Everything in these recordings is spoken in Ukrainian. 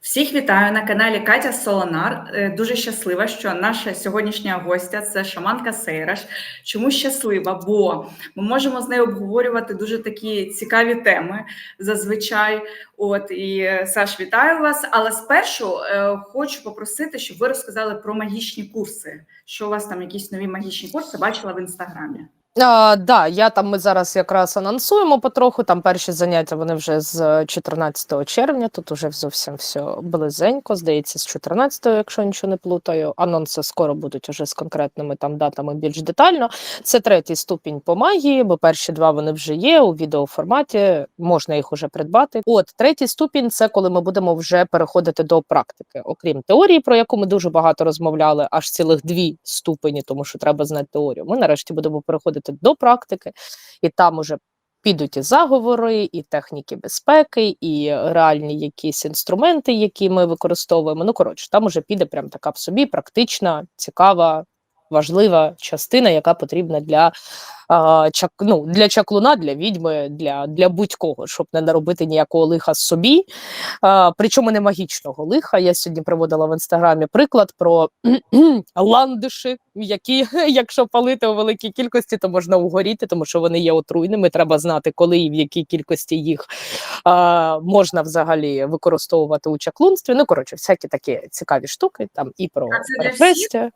Всіх вітаю на каналі Катя Солонар. Е, Дуже щаслива, що наша сьогоднішня гостя це шаманка Сейраш. Чому щаслива? Бо ми можемо з нею обговорювати дуже такі цікаві теми зазвичай. От і е, Саш, вітаю вас. Але спершу е, хочу попросити, щоб ви розказали про магічні курси. Що у вас там якісь нові магічні курси бачила в інстаграмі? А, да, я там ми зараз якраз анонсуємо потроху. Там перші заняття вони вже з 14 червня. Тут уже зовсім все близенько. Здається, з 14, якщо нічого не плутаю. Анонси скоро будуть уже з конкретними там датами більш детально. Це третій ступінь по магії, бо перші два вони вже є у відеоформаті. Можна їх уже придбати. От третій ступінь це коли ми будемо вже переходити до практики, окрім теорії, про яку ми дуже багато розмовляли, аж цілих дві ступені, тому що треба знати теорію. Ми нарешті будемо переходити до практики, і там уже підуть і заговори, і техніки безпеки, і реальні якісь інструменти, які ми використовуємо. Ну коротше, там уже піде прям така в собі практична, цікава, важлива частина, яка потрібна для а, чак, ну, для чаклуна, для відьми, для, для будь-кого, щоб не наробити ніякого лиха собі. А, причому не магічного лиха. Я сьогодні приводила в інстаграмі приклад про ландиші, які, якщо палити у великій кількості, то можна угоріти, тому що вони є отруйними. Треба знати, коли і в якій кількості їх а, можна взагалі використовувати у чаклунстві. Ну, коротше, всякі такі цікаві штуки, там і про перехрестя.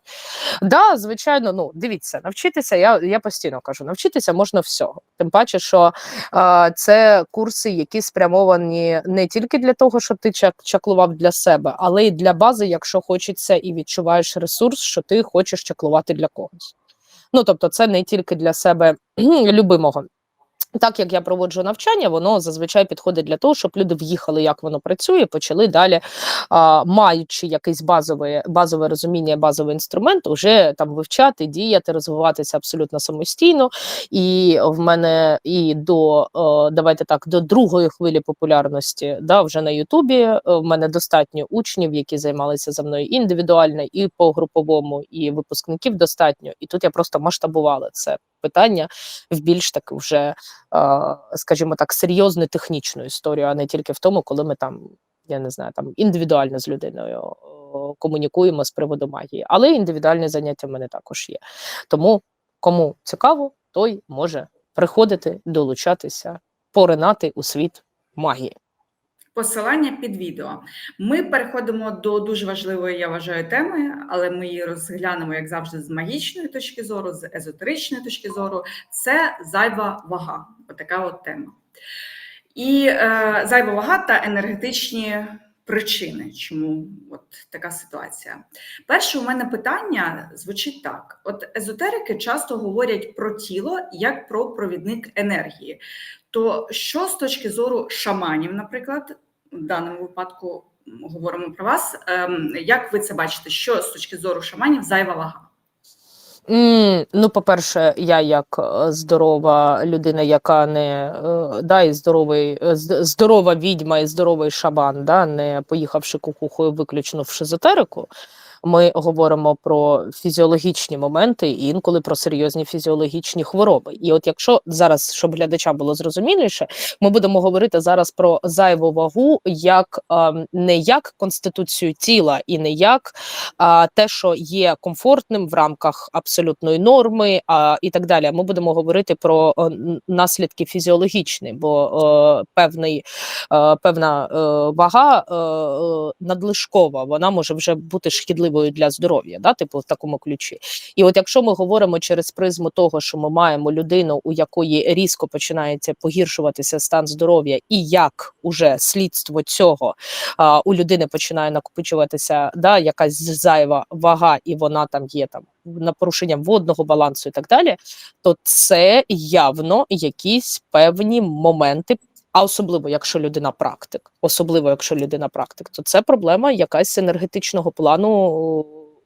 Да, звичайно, ну дивіться, навчитися. Я, я постійно кажу, навчитися можна всього. Тим паче, що е, це курси, які спрямовані не тільки для того, щоб ти чак, чаклував для себе, але й для бази, якщо хочеться і відчуваєш ресурс, що ти хочеш чаклувати для когось. Ну тобто, це не тільки для себе любимого. Так як я проводжу навчання, воно зазвичай підходить для того, щоб люди в'їхали, як воно працює, почали далі, а, маючи якийсь базове, базове розуміння, базовий інструмент, вже там вивчати, діяти, розвиватися абсолютно самостійно. І в мене і до давайте так, до другої хвилі популярності, да, вже на Ютубі е, в мене достатньо учнів, які займалися за мною індивідуально, і по груповому, і випускників достатньо. І тут я просто масштабувала це питання в більш таку вже, скажімо так, серйозну технічну історію, а не тільки в тому, коли ми там, я не знаю, там індивідуально з людиною комунікуємо з приводу магії. Але індивідуальні заняття в мене також є. Тому кому цікаво, той може приходити, долучатися, поринати у світ магії. Посилання під відео. Ми переходимо до дуже важливої, я вважаю, теми, але ми її розглянемо, як завжди, з магічної точки зору, з езотеричної точки зору. Це зайва вага. Отака от тема. І е, зайва вага та енергетичні причини, чому от така ситуація. Перше, у мене питання звучить так: от езотерики часто говорять про тіло як про провідник енергії. То що з точки зору шаманів, наприклад, в даному випадку говоримо про вас, ем, як ви це бачите? Що з точки зору шаманів зайва вага? М, Ну, по-перше, я як е, здорова людина, яка не е, да, і здоровий, е, здорова відьма і здоровий шаман, да, не поїхавши кукухою виключно в шизотерику. Ми говоримо про фізіологічні моменти і інколи про серйозні фізіологічні хвороби. І от якщо зараз, щоб глядачам було зрозуміліше, ми будемо говорити зараз про зайву вагу як ем, не як конституцію тіла і не як а, те, що є комфортним в рамках абсолютної норми, а, і так далі. Ми будемо говорити про е, наслідки фізіологічні, бо е, певний, е, певна е, вага е, е, надлишкова, вона може вже бути шкідливою для здоров'я, да, типу в такому ключі. І от якщо ми говоримо через призму того, що ми маємо людину, у якої різко починається погіршуватися стан здоров'я, і як уже слідство цього а, у людини починає накопичуватися да, якась зайва вага, і вона там є там на порушенням водного балансу і так далі, то це явно якісь певні моменти. А особливо, якщо людина практик, особливо якщо людина практик, то це проблема якась енергетичного плану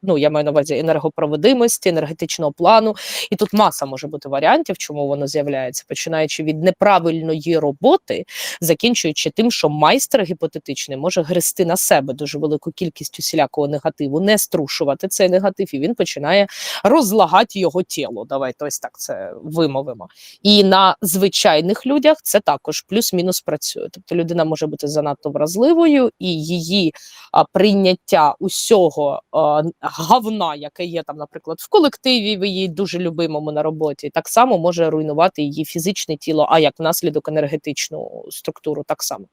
ну я маю на увазі енергопроводимості, енергетичного плану. І тут маса може бути варіантів, чому воно з'являється, починаючи від неправильної роботи, закінчуючи тим, що майстер гіпотетичний може грести на себе дуже велику кількість усілякого негативу, не струшувати цей негатив, і він починає розлагати його тіло. Давайте ось так це вимовимо. І на звичайних людях це також плюс-мінус працює. Тобто людина може бути занадто вразливою, і її а, прийняття усього а, говна, яке є там, наприклад, в колективі, в її дуже любимому на роботі, так само може руйнувати її фізичне тіло, а як наслідок енергетичну структуру, так само.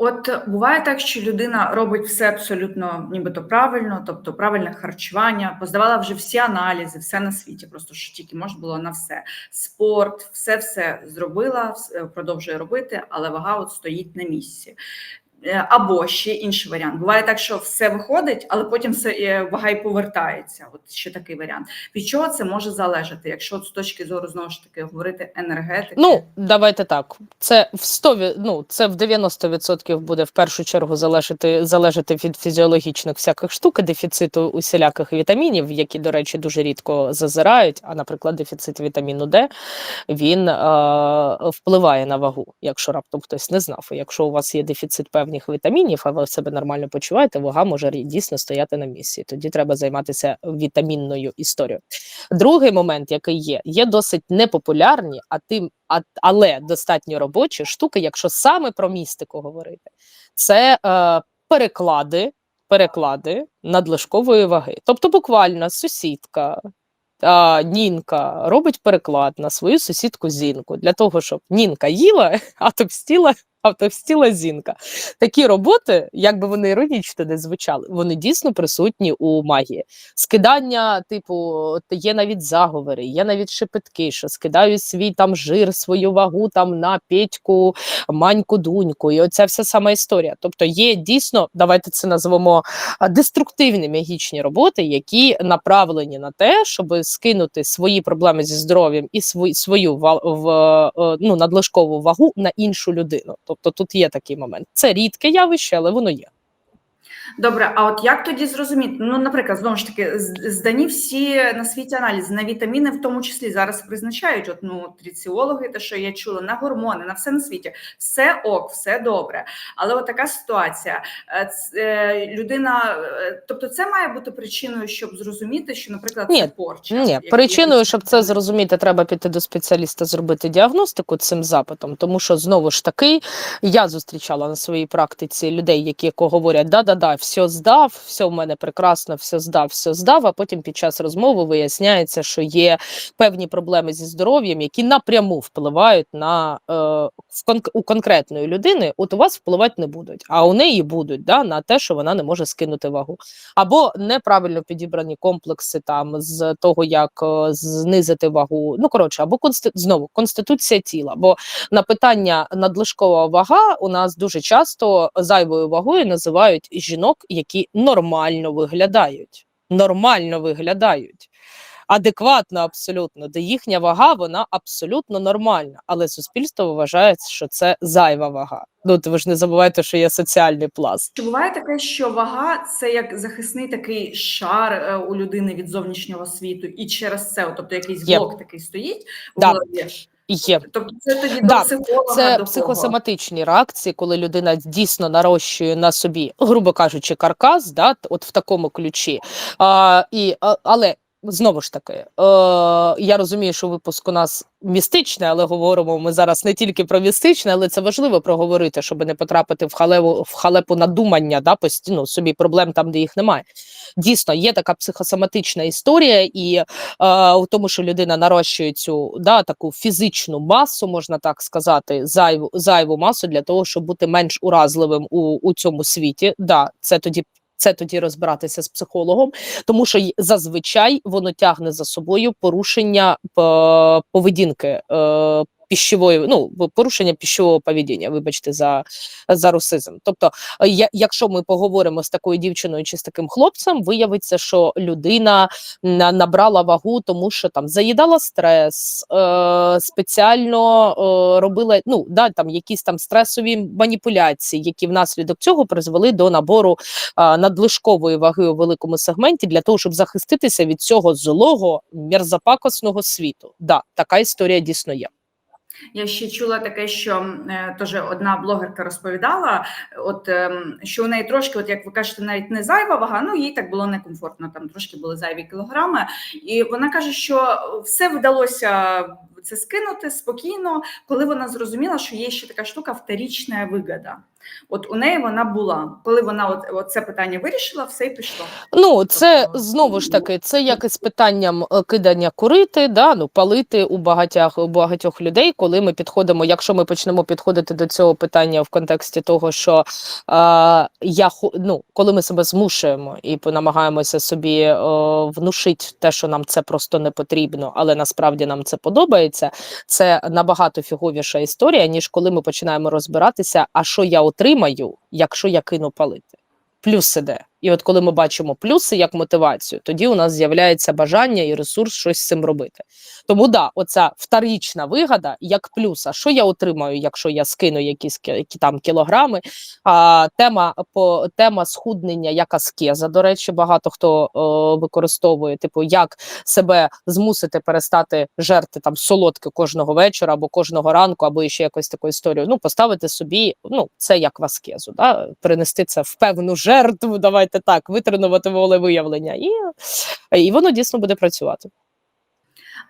От буває так, що людина робить все абсолютно нібито правильно, тобто правильне харчування, поздавала вже всі аналізи, все на світі, просто що тільки можна було на все. Спорт, все все зробила, продовжує робити, але вага от стоїть на місці. Е, Або ще інший варіант. Буває так, що все виходить, але потім все е, вага і повертається. От ще такий варіант. Від чого це може залежати, якщо з точки зору знову ж таки говорити енергетики? Ну, давайте так. Це в 100, ну, це в 90% буде в першу чергу залежати, залежати від фізіологічних всяких штук, дефіциту усіляких вітамінів, які, до речі, дуже рідко зазирають. А, наприклад, дефіцит вітаміну Д він е, впливає на вагу, якщо раптом хтось не знав. Якщо у вас є дефіцит певних вітамінів, а ви себе нормально почуваєте, вага може дійсно стояти на місці. Тоді треба займатися вітамінною історією. Другий момент, який є, є досить непопулярні, а тим, а, але достатньо робочі штуки, якщо саме про містику говорити, це е, переклади, переклади надлишкової ваги. Тобто, буквально сусідка. А, Нінка робить переклад на свою сусідку Зінку для того, щоб Нінка їла, а товстіла, а товстіла Зінка. Такі роботи, як би вони іронічно не звучали, вони дійсно присутні у магії. Скидання, типу, є навіть заговори, є навіть шепетки, що скидають свій там жир, свою вагу там на Петьку, маньку, дуньку, і оця вся сама історія. Тобто є дійсно, давайте це назвемо деструктивні магічні роботи, які направлені на те, щоб скинути свої проблеми зі здоров'ям і свою в, е, ну, надлишкову вагу на іншу людину. Тобто тут є такий момент. Це рідке явище, але воно є. Добре, а от як тоді зрозуміти? Ну, наприклад, знову ж таки, здані всі на світі аналізи на вітаміни, в тому числі зараз призначають. От ну тріціологи, те, що я чула, на гормони, на все на світі, все ок, все добре. Але от така ситуація. Е, е, Людина, е, тобто, це має бути причиною, щоб зрозуміти, що, наприклад, Ні, це порча. Ні, Як- причиною, щоб це зрозуміти, треба піти до спеціаліста, зробити діагностику цим запитом. Тому що знову ж таки я зустрічала на своїй практиці людей, які говорять: да-да-да, все здав, все в мене прекрасно, все здав, все здав. А потім під час розмови виясняється, що є певні проблеми зі здоров'ям, які напряму впливають на е, в кон- у конкретної людини. От у вас впливати не будуть, а у неї будуть да, на те, що вона не може скинути вагу або неправильно підібрані комплекси там з того, як е, знизити вагу. Ну коротше, або консти... знову конституція тіла. Бо на питання надлишкова вага у нас дуже часто зайвою вагою називають жінок, які нормально виглядають. Нормально виглядають. Адекватно, абсолютно, де їхня вага вона абсолютно нормальна, але суспільство вважає, що це зайва вага. Ну ви ж не забувайте, що є соціальний пласт. Чи буває таке, що вага це як захисний такий шар е, у людини від зовнішнього світу, і через це, тобто якийсь блок такий стоїть в Да. голові. Є Тобто це тоді Да, до психолога, це до кого? психосоматичні реакції, коли людина дійсно нарощує на собі, грубо кажучи, каркас, да, от в такому ключі. А, і, а, але знову ж таки, е, я розумію, що випуск у нас містичний, але говоримо ми зараз не тільки про містичне, але це важливо проговорити, щоб не потрапити в халепу, в халепу надумання, да, постійно собі проблем там, де їх немає. Дійсно, є така психосоматична історія, і е, у тому, що людина нарощує цю да, таку фізичну масу, можна так сказати, зайву, зайву масу для того, щоб бути менш уразливим у, у цьому світі. Да, це тоді. Це тоді розбиратися з психологом, тому що зазвичай воно тягне за собою порушення поведінки, е, піщової, ну порушення піщового поведіння, вибачте, за, за русизм. Тобто, е, я, якщо ми поговоримо з такою дівчиною чи з таким хлопцем, виявиться, що людина на- набрала вагу, тому що там заїдала стрес, е, спеціально е, робила ну да там якісь там стресові маніпуляції, які внаслідок цього призвели до набору надлишкової ваги у великому сегменті для того, щоб захиститися від цього злого мерзопакосного світу. Да, така історія дійсно є. Я ще чула таке, що е, теж одна блогерка розповідала, от ем, що у неї трошки, от як ви кажете, навіть не зайва вага, ну їй так було некомфортно, там трошки були зайві кілограми. І вона каже, що все вдалося це скинути спокійно, коли вона зрозуміла, що є ще така штука вторічна вигода. От у неї вона була. Коли вона от, от це питання вирішила, все й пішло. Ну, це Тобто, знову ж таки, це як із питанням е, кидання курити, да, ну, палити у багатьох, у багатьох людей, коли ми підходимо, якщо ми почнемо підходити до цього питання в контексті того, що е, я ну, коли ми себе змушуємо і намагаємося собі е, внушити те, що нам це просто не потрібно, але насправді нам це подобається, це набагато фіговіша історія, ніж коли ми починаємо розбиратися, а що я отримаю, якщо я кину палити. Плюс іде. І от коли ми бачимо плюси як мотивацію, тоді у нас з'являється бажання і ресурс щось з цим робити. Тому да, оця вторічна вигода як плюс. А що я отримаю, якщо я скину якісь які там кілограми? А, тема по тема схуднення як аскеза. До речі, багато хто е, використовує, типу, як себе змусити перестати жерти там солодке кожного вечора або кожного ранку, або ще якось таку історію. Ну, поставити собі, ну це як в аскезу, да? перенести це в певну жертву. Давайте так, витренувати волевиявлення, і, і воно дійсно буде працювати.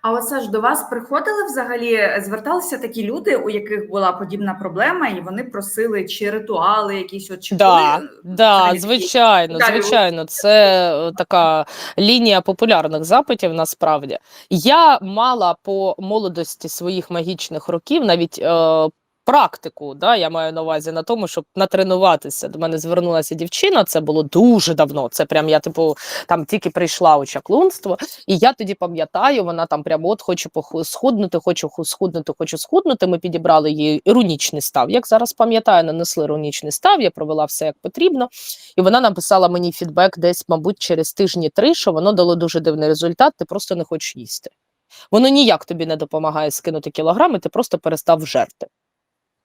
А от Саш, до вас приходили взагалі, зверталися такі люди, у яких була подібна проблема, і вони просили чи ритуали якісь от чи Да, були, да, взагалі такі? звичайно, звичайно, це е, така лінія популярних запитів. Насправді я мала по молодості своїх магічних років навіть. Е, Практику, да, я маю на увазі на тому, щоб натренуватися. До мене звернулася дівчина, це було дуже давно. Це прям я, типу, там тільки прийшла у чаклунство, і я тоді пам'ятаю, вона там прямо от хочу схуднути, хочу схуднути, хочу схуднути. Ми підібрали їй рунічний став. Як зараз пам'ятаю, нанесли рунічний став, я провела все як потрібно. І вона написала мені фідбек десь, мабуть, через тижні три, що воно дало дуже дивний результат, ти просто не хочеш їсти. Воно ніяк тобі не допомагає скинути кілограми, ти просто перестав жерти.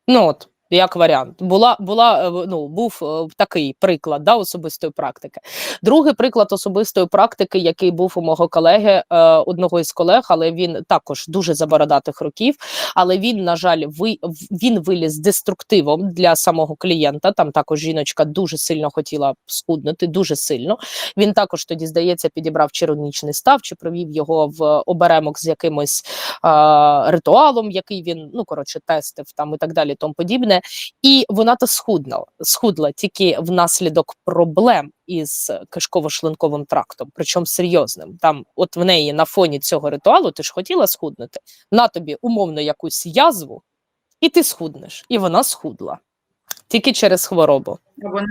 Ну от, як варіант, була, була е, ну, був е, такий приклад да, особистої практики. Другий приклад особистої практики, який був у мого колеги, е, одного із колег, але він також дуже забородатих років. Але він, на жаль, ви, він виліз деструктивом для самого клієнта. Там також жіночка дуже сильно хотіла схуднути, дуже сильно. Він також тоді, здається, підібрав червонічний став чи провів його в оберемок з якимось а, ритуалом, який він ну коротше тестив там і так далі, тому подібне. І вона то схудла, схудла тільки внаслідок проблем із кишково-шлунковим трактом, причому серйозним. Там, от в неї на фоні цього ритуалу, ти ж хотіла схуднути, на тобі умовно якусь язву, і ти схуднеш. І вона схудла тільки через хворобу. або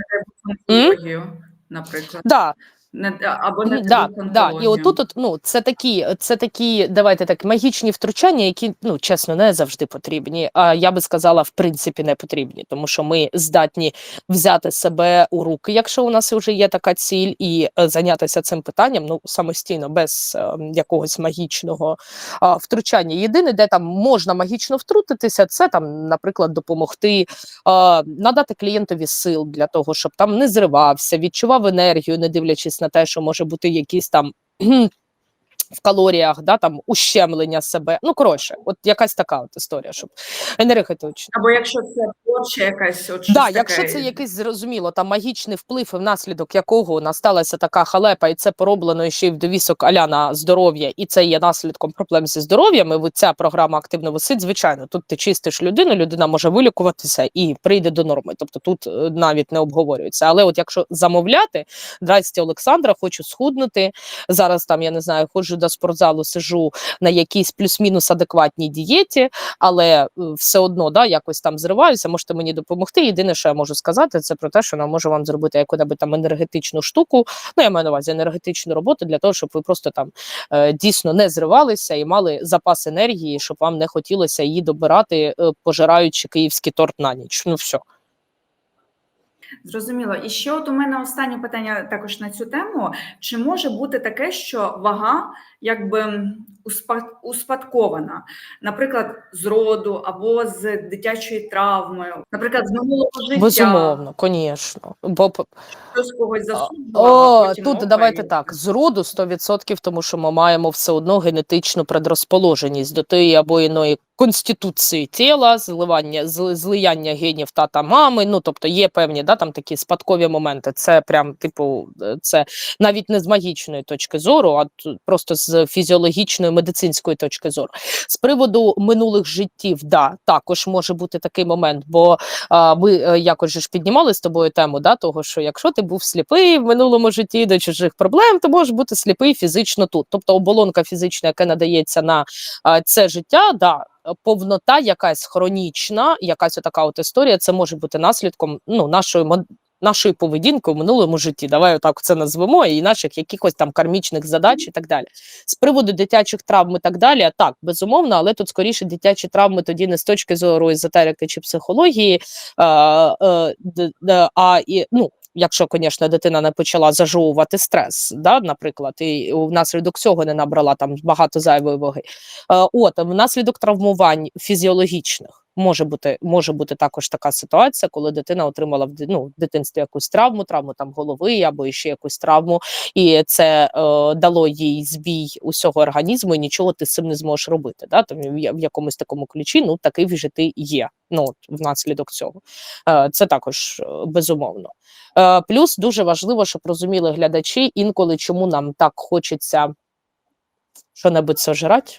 не наприклад. Да, Не, або не да, да. І отут, от, ну, це такі, це такі, давайте так, магічні втручання, які, ну, чесно, не завжди потрібні. А я би сказала, в принципі, не потрібні, тому що ми здатні взяти себе у руки, якщо у нас вже є така ціль, і е, зайнятися цим питанням ну, самостійно, без е, якогось магічного а, втручання. Єдине, де там можна магічно втрутитися, це там, наприклад, допомогти а, надати клієнтові сил для того, щоб там не зривався, відчував енергію, не дивлячись на те, що може бути якісь там. В калоріях, да, там ущемлення себе. Ну, коротше, от якась така от історія, щоб енергетично. Або якщо це порча якась, от щось Да, таке. якщо це якийсь зрозуміло, там магічний вплив, і внаслідок якого насталася така халепа, і це пороблено ще й в довісок аля на здоров'я, і це є наслідком проблем зі здоров'ям. І ця програма активно висить. Звичайно, тут ти чистиш людину, людина може вилікуватися і прийде до норми. Тобто тут е, навіть не обговорюється. Але от якщо замовляти, здрасте, Олександра, хочу схуднути зараз. Там я не знаю, ходжу до спортзалу, сижу на якійсь плюс-мінус адекватній дієті, але е, все одно да, якось там зриваюся, можете мені допомогти. Єдине, що я можу сказати, це про те, що вона може вам зробити яку-небудь там енергетичну штуку. Ну, я маю на увазі енергетичну роботу для того, щоб ви просто там е, дійсно не зривалися і мали запас енергії, щоб вам не хотілося її добирати, е, пожираючи київський торт на ніч. Ну все. Зрозуміло. І ще от у мене останнє питання також на цю тему. Чи може бути таке, що вага якби успад- успадкована, наприклад, з роду або з дитячої травми, наприклад, з минулого життя, Безумовно, звісно. Бо хтось когось засуджував, О, тут опа, давайте так. З роду 100%, тому що ми маємо все одно генетичну предрозположеність до тієї або іної конституції тіла, зливання, злияння генів тата мами. Ну тобто є певні да, там такі спадкові моменти. Це прям, типу, е, це навіть не з магічної точки зору, а просто з фізіологічної медицинської точки зору. З приводу минулих життів, да, також може бути такий момент, бо а, ми е, якось ж піднімали з тобою тему, да, того, що якщо ти був сліпий в минулому житті до чужих проблем, то можеш бути сліпий фізично тут. Тобто оболонка фізична, яка надається на а, це життя, да. Повнота, якась хронічна, якась така от історія, це може бути наслідком ну, нашої нашої поведінки в минулому житті. Давай отак це назвемо, і наших якихось там кармічних задач і так далі. З приводу дитячих травм і так далі, так, безумовно, але тут скоріше дитячі травми тоді не з точки зору езотерики чи психології, е, е, д- д- а і ну. Якщо, звісно, дитина не почала зажовувати стрес, да, наприклад, і внаслідок цього не набрала там багато зайвої ваги. Е, от внаслідок травмувань фізіологічних може бути може бути також така ситуація, коли дитина отримала в ну, в дитинстві якусь травму, травму там голови або ще якусь травму, і це е, дало їй збій усього організму, і нічого ти з цим не зможеш робити. Да? Там в, якомусь такому ключі ну такий вже ти є. Ну от, внаслідок цього. Е, це також е, безумовно. Е, плюс дуже важливо, щоб розуміли глядачі інколи, чому нам так хочеться що-небудь сожрати.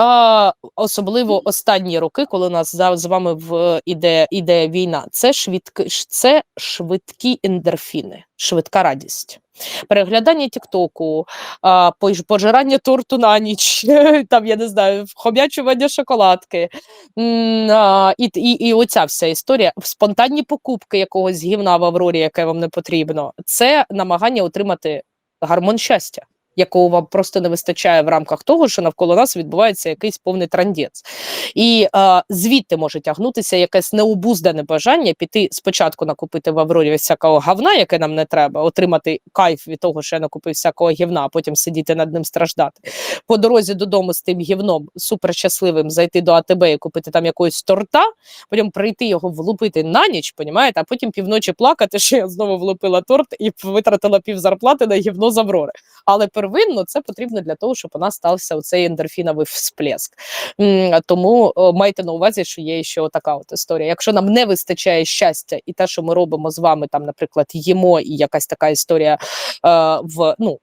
А, особливо останні роки, коли у нас за- з вами в іде, іде війна, це швидкі, це швидкі ендорфіни, швидка радість. Переглядання Тіктоку, пожирання торту на ніч, там я не знаю, хом'ячування шоколадки. І, і, і оця вся історія, спонтанні покупки якогось гівна в Аврорі, яке вам не потрібно, це намагання отримати гормон щастя якого вам просто не вистачає в рамках того, що навколо нас відбувається якийсь повний трандець. І е, звідти може тягнутися якесь необуздане бажання піти спочатку накупити в Аврорі всякого говна, яке нам не треба, отримати кайф від того, що я накупив всякого гівна, а потім сидіти над ним страждати. По дорозі додому з тим гівном супер щасливим зайти до АТБ і купити там якогось торта, потім прийти його влупити на ніч, понімаєте, а потім півночі плакати, що я знову влупила торт і витратила пів зарплати на гівно з Аврори. Але первинно це потрібно для того, щоб у нас стався оцей ендорфіновий всплеск. Тому майте на увазі, що є ще така от історія. Якщо нам не вистачає щастя, і те, що ми робимо з вами, там, наприклад, їмо, і якась така історія е, в ну.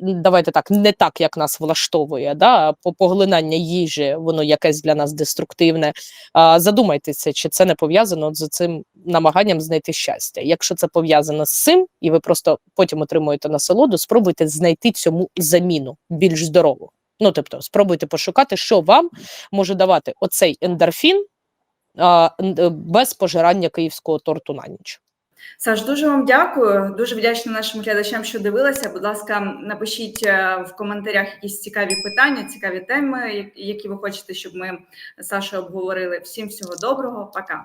Давайте так, не так, як нас влаштовує, да? по поглинання їжі, воно якесь для нас деструктивне. А, задумайтеся, чи це не пов'язано з цим намаганням знайти щастя. Якщо це пов'язано з цим, і ви просто потім отримуєте насолоду, спробуйте знайти цьому заміну більш здорову. Ну, тобто, спробуйте пошукати, що вам може давати оцей ендорфін а, без пожирання київського торту на ніч. Саш, дуже вам дякую. Дуже вдячна нашим глядачам, що дивилися. Будь ласка, напишіть е, в коментарях якісь цікаві питання, цікаві теми, які ви хочете, щоб ми з Сашою обговорили. Всім всього доброго, пока.